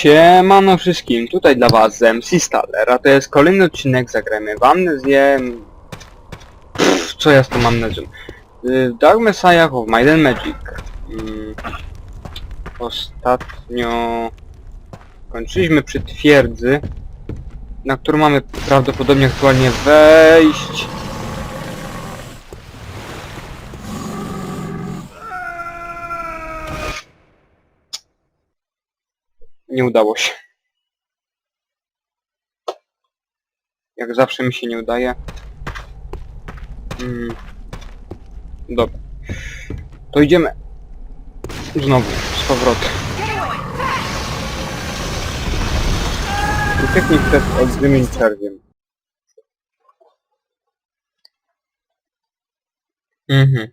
Siemano wszystkim, tutaj dla was MC Staller, a to jest kolejny odcinek, zagrajmy w Amnezję... Pff, co ja z tą amnezją? Y, Dark Messiah of Might and Magic. Mm, Ostatnio... Kończyliśmy przy twierdzy, na którą mamy prawdopodobnie aktualnie wejść. Nie udało się. Jak zawsze mi się nie udaje. Mm. Dobra. To idziemy. Znowu, z powrotem. Ucieknij przed olbrzymim czerwiem. Mhm.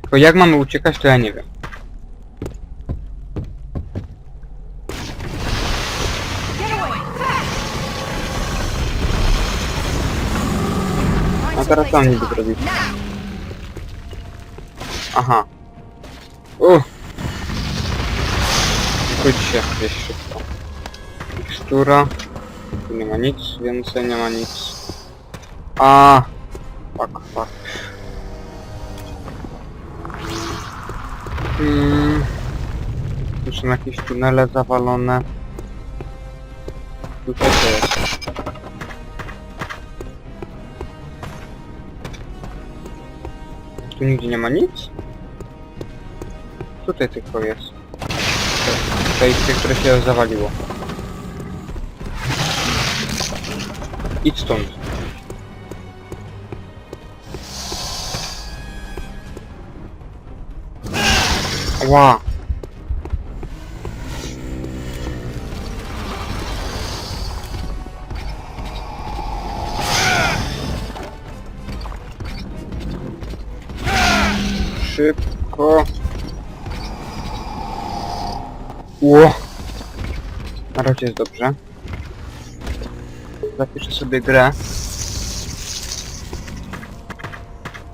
Tylko jak mamy uciekać, to ja nie wiem. Teraz tam niby zrobić. Aha. Uff. Pójdź się gdzieś szybko. Mikstura. Tu nie ma nic, więcej nie ma nic. A. Fuck, fuck. Hmm. Tu są jakieś tunele zawalone. Tutaj to jest. Tu nigdzie nie ma nic? Tutaj tylko jest. Przejście, które się zawaliło. Idź stąd. Ła! Szybko. Ło! Na razie jest dobrze. Zapiszę sobie grę.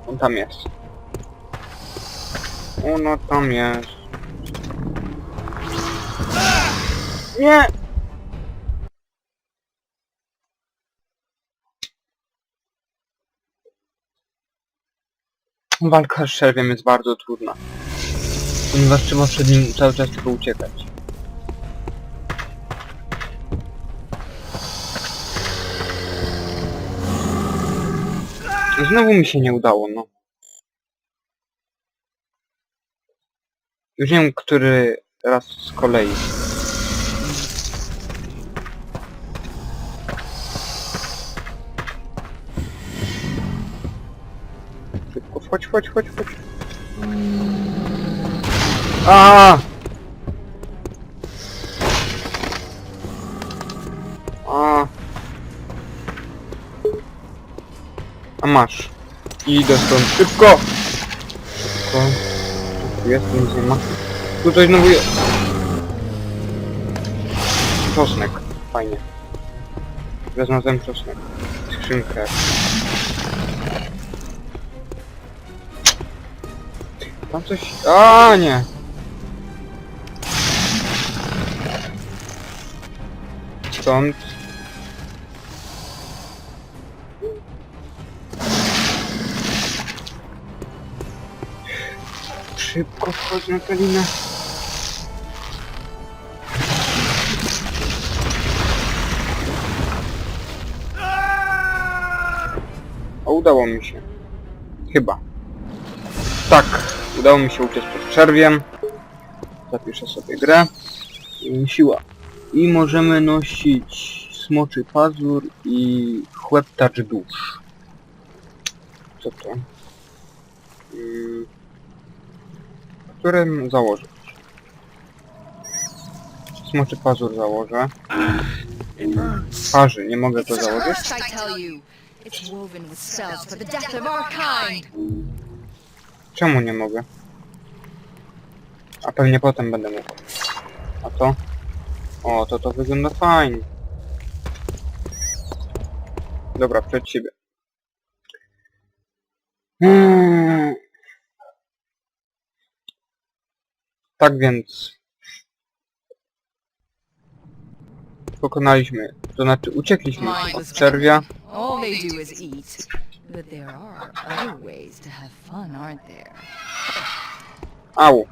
On tam jest. Ono tam jest. Nie! Walka z szerwiem jest bardzo trudna. Ponieważ trzeba przed nim cały czas tylko uciekać. Znowu mi się nie udało, no. Już wiem, który raz z kolei. Wchodź, chodź, chodź, chodź. A! A! A masz. Idę stąd szybko! Szybko. Tu jest, nic nie ma. Tutaj znowu jest. Czosnek. Fajnie. Zaznacłem czosnek. Skrzynkę. Tam coś... A nie! Stąd. Szybko wchodź na Kalinę. A udało mi się. Chyba. Udało mi się uciec przed czerwiem. Zapiszę sobie grę. I siła. I możemy nosić smoczy pazur i chłeptacz dusz. Co to? Mm, Którym założyć? Smoczy pazur założę. Parzy, nie mogę to założyć. Czemu nie mogę? A pewnie potem będę mógł. A to? O, to to wygląda fajnie. Dobra, przed siebie. Hmm. Tak więc pokonaliśmy. To znaczy uciekliśmy od czerwia. All they do is eat. But there are other ways to have fun, aren't there? Au.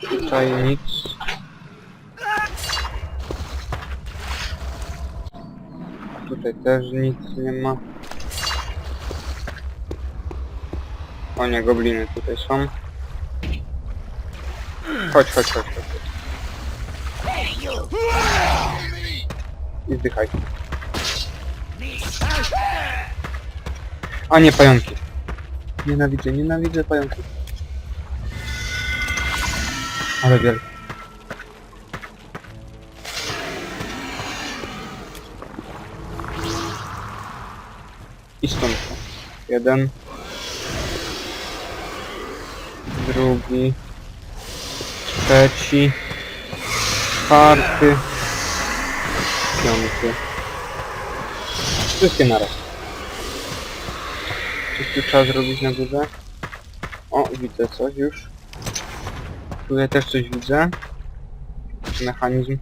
Tutaj nic. Tutaj też nic nie ma. O nie, gobliny tutaj są. Chodź, chodź, chodź, chodź. I zdychaj. A nie, pająki. Nienawidzę, nienawidzę pająków. Ale wielkie. I stąd. Jeden. Drugi. Trzeci. Czwarty. Piąty. Wszystkie naraz. Coś tu trzeba zrobić na górze? O, widzę coś już. Tutaj też coś widzę. Mechanizm.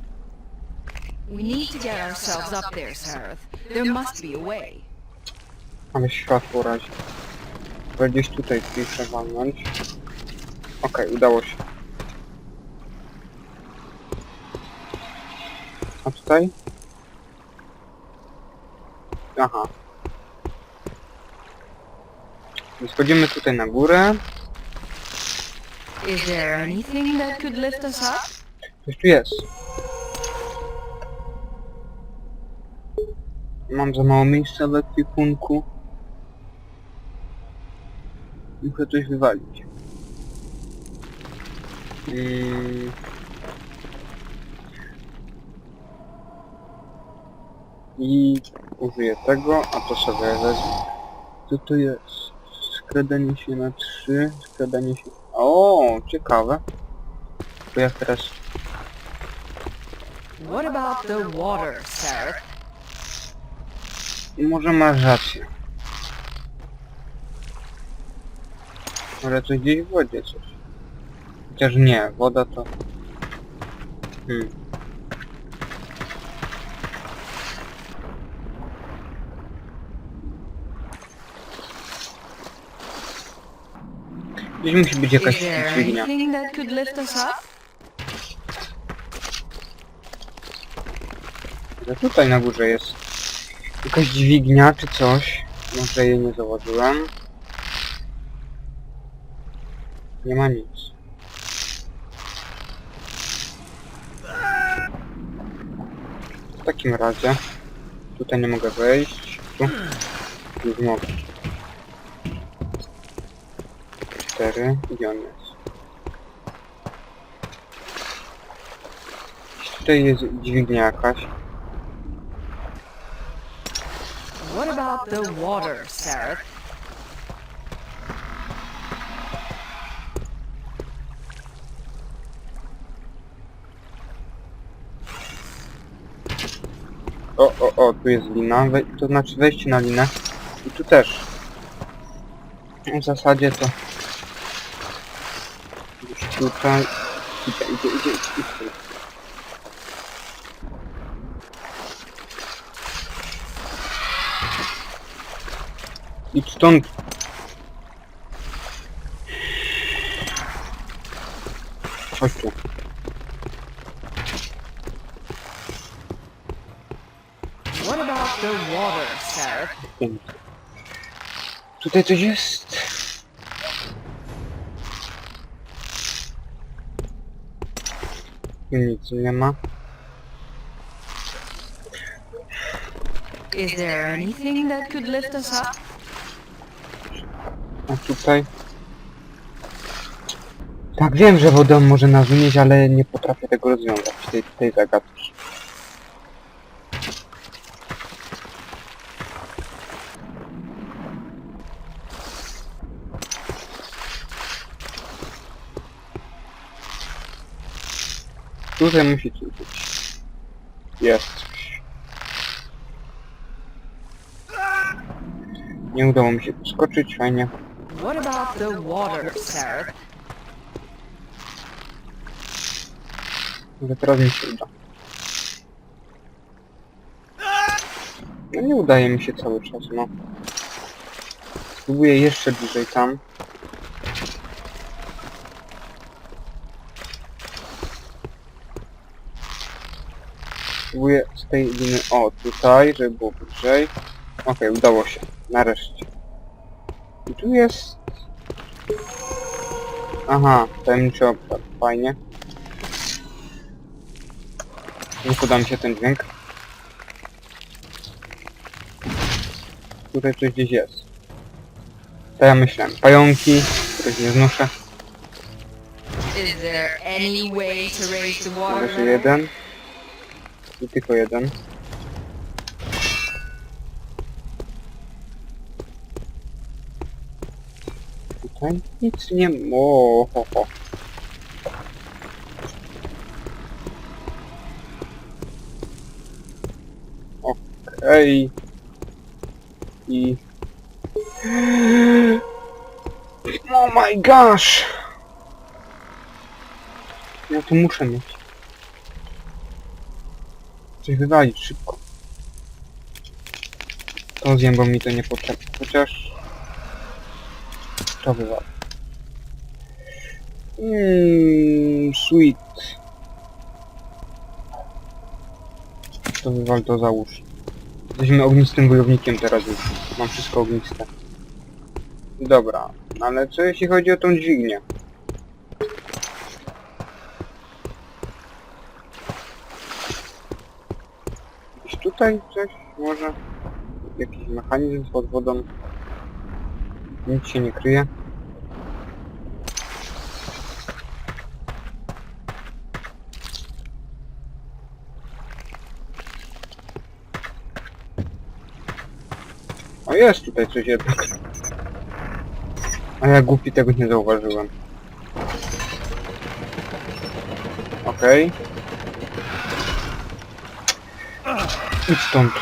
We need to get ourselves up there, Sareth. There must be a way. Ale światło razi. Chyba gdzieś tutaj piszę walnąć. Okej, udało się. A tutaj? Aha. Schodzimy tutaj na górę. Is there anything that could lift us up? Coś tu jest. Mam za mało miejsca w ekwipunku. Muszę coś wywalić. Mm. I użyję tego, a to sobie wezmę. Co to jest? Skradanie się na trzy, skradanie się... O, ciekawe. To jak teraz What about the water, Sareth? Może masz rację. Ale coś gdzieś w wodzie coś. Chociaż nie, woda to... Hmm. Gdzieś musi być jakaś dźwignia. anything that could lift us up? Ale tutaj na górze jest jakaś dźwignia czy coś. Może jej nie założyłem. Nie ma nic. W takim razie tutaj nie mogę wejść. Tu już mogę. Cztery. Gdzie on jest? Tutaj jest dźwignia jakaś. What about the water, Sareth? O, o, o, tu jest lina, We, to znaczy wejście na linę. I tu też. W zasadzie to... Już tutaj... Idzie, idzie, idzie, idzie. Idź stąd! Chodź tu. What about the water? Pięknie. Tutaj coś jest. Nic nie ma. Is there anything that could lift us up? A tutaj... Tak, wiem, że woda może nas unieść, ale nie potrafię tego rozwiązać, tej, tej zagadki. Tutaj musi coś być. Jest coś. Nie udało mi się skoczyć, fajnie. What about the water, Sarah? Może teraz mi się uda. No nie udaje mi się cały czas, no. Spróbuję jeszcze bliżej tam. Spróbuję z tej liny, o tutaj, żeby było bliżej. Okej, udało się. Nareszcie. I tu jest... Aha, tajemniczy obszar. Fajnie. Nie podoba mi się ten dźwięk. Tutaj coś gdzieś jest. To ja myślałem. Pająki, których nie znoszę. Is there any way to raise the water Może jeden. I tylko jeden. Tutaj nic nie... O, ho, ho. Okej. I... Oh my gosh! Ja tu muszę mieć. Coś wywalić szybko. To zjem, bo mi to nie potrzebne. Chociaż... To wywal. Mmm, sweet. To wywal, to załóż. Jesteśmy ognistym wojownikiem teraz już. Mam wszystko ogniste. Dobra, ale co jeśli chodzi o tą dźwignię? Tutaj coś może? Jakiś mechanizm pod wodą? Nic się nie kryje. O jest tutaj coś jednak. A ja głupi tego nie zauważyłem. Okej. Idź stąd.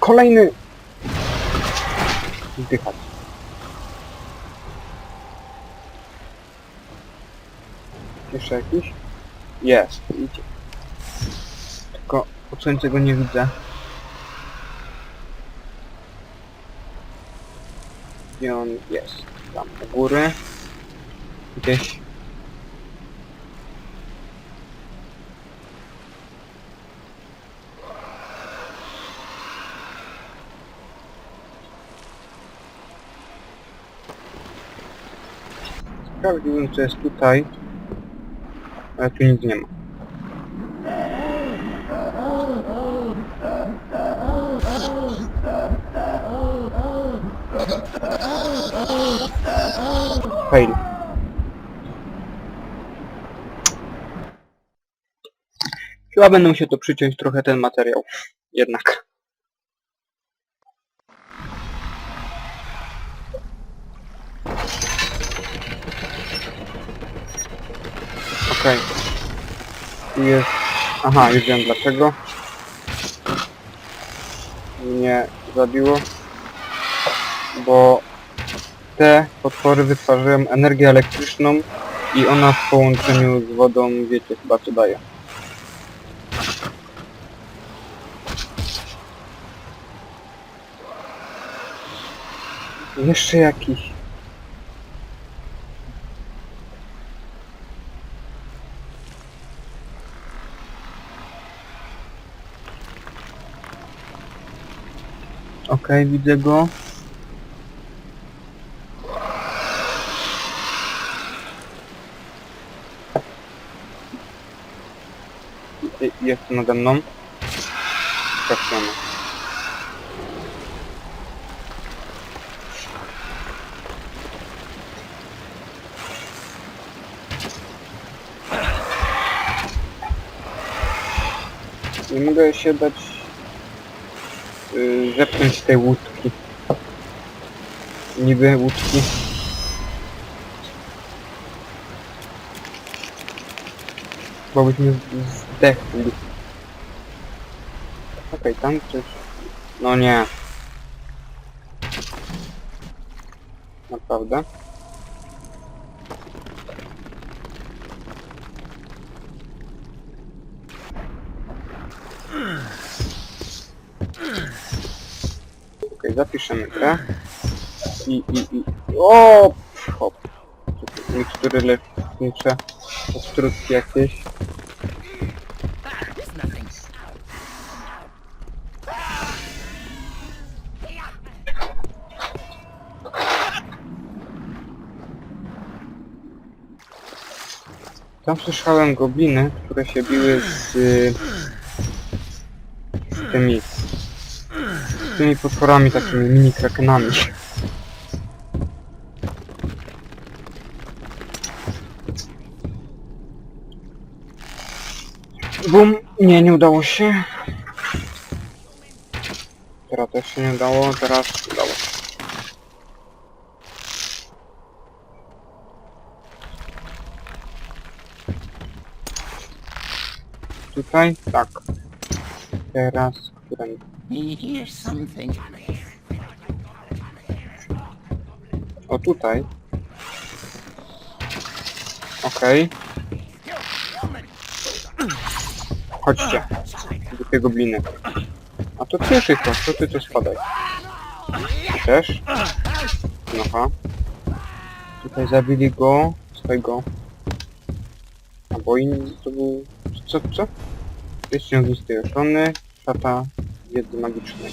Kolejny! Zdychać. Jeszcze jakiś? Jest, idzie. Tylko odsłońcego nie widzę. Gdzie on jest? Tam u góry. Gdzieś. Sprawdziłbym co jest tutaj. Ale tu nic nie ma. Fail. Chyba będę musiał to przyciąć trochę ten materiał. Jednak. Okej. Tu jest... Aha, już wiem dlaczego. Mnie zabiło. Bo te potwory wytwarzają energię elektryczną i ona w połączeniu z wodą, wiecie chyba co daje. Jeszcze jakiś. Okej, widzę go. I- Jest nade mną. Trafiony. Nie mogę się dać yy, zepchnąć z tej łódki. Niby łódki. Bo byśmy zdechli. Okej, tam coś No nie. Naprawdę? Okej, zapiszemy grę. I, i, i... O! Hop. Mikstury lecznicze. Ostrutki jakieś. Tam słyszałem gobliny, które się biły z, y, z tymi tymi potworami, takimi mini krakenami. Bum! Nie, nie udało się. Teraz też się nie udało, teraz udało się. Tutaj? Tak. Teraz, something. O tutaj. Okej. Chodźcie. Głupie gobliny. A to ty szybko, to ty to spadaj. Też? Aha. Tutaj zabili go, swojego. Albo inni, to był... Co, co? Jest ciągnisty oszony, szata wiedzy magicznej.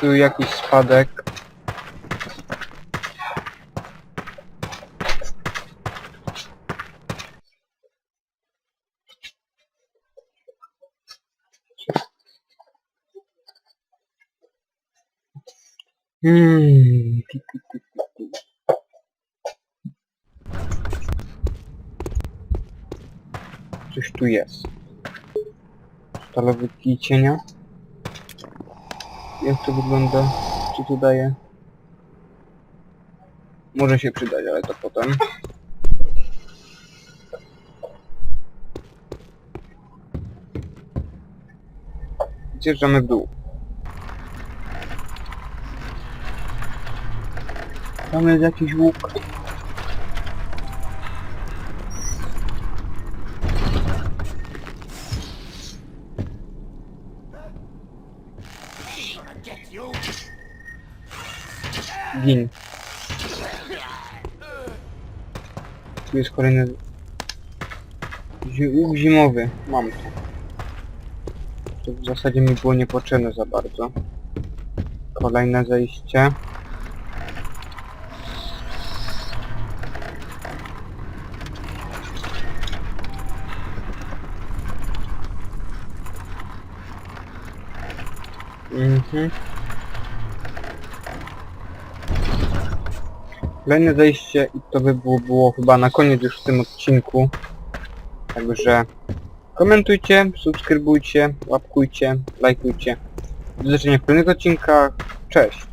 Tu jakiś spadek. Hmm. Tu, tu, tu, tu, tu. Tu jest. Stalowy kij cienia. Jak to wygląda? Co to daje? Może się przydać, ale to potem. Zjeżdżamy w dół. Tam jest jakiś łuk. Gin. Tu jest kolejny... Łuk zimowy. Mam to. To w zasadzie mi było niepotrzebne za bardzo. Kolejne zejście. Mhm. Kolejne zejście i to by było, było chyba na koniec już w tym odcinku. Także komentujcie, subskrybujcie, łapkujcie, lajkujcie. Do zobaczenia w kolejnych odcinkach. Cześć!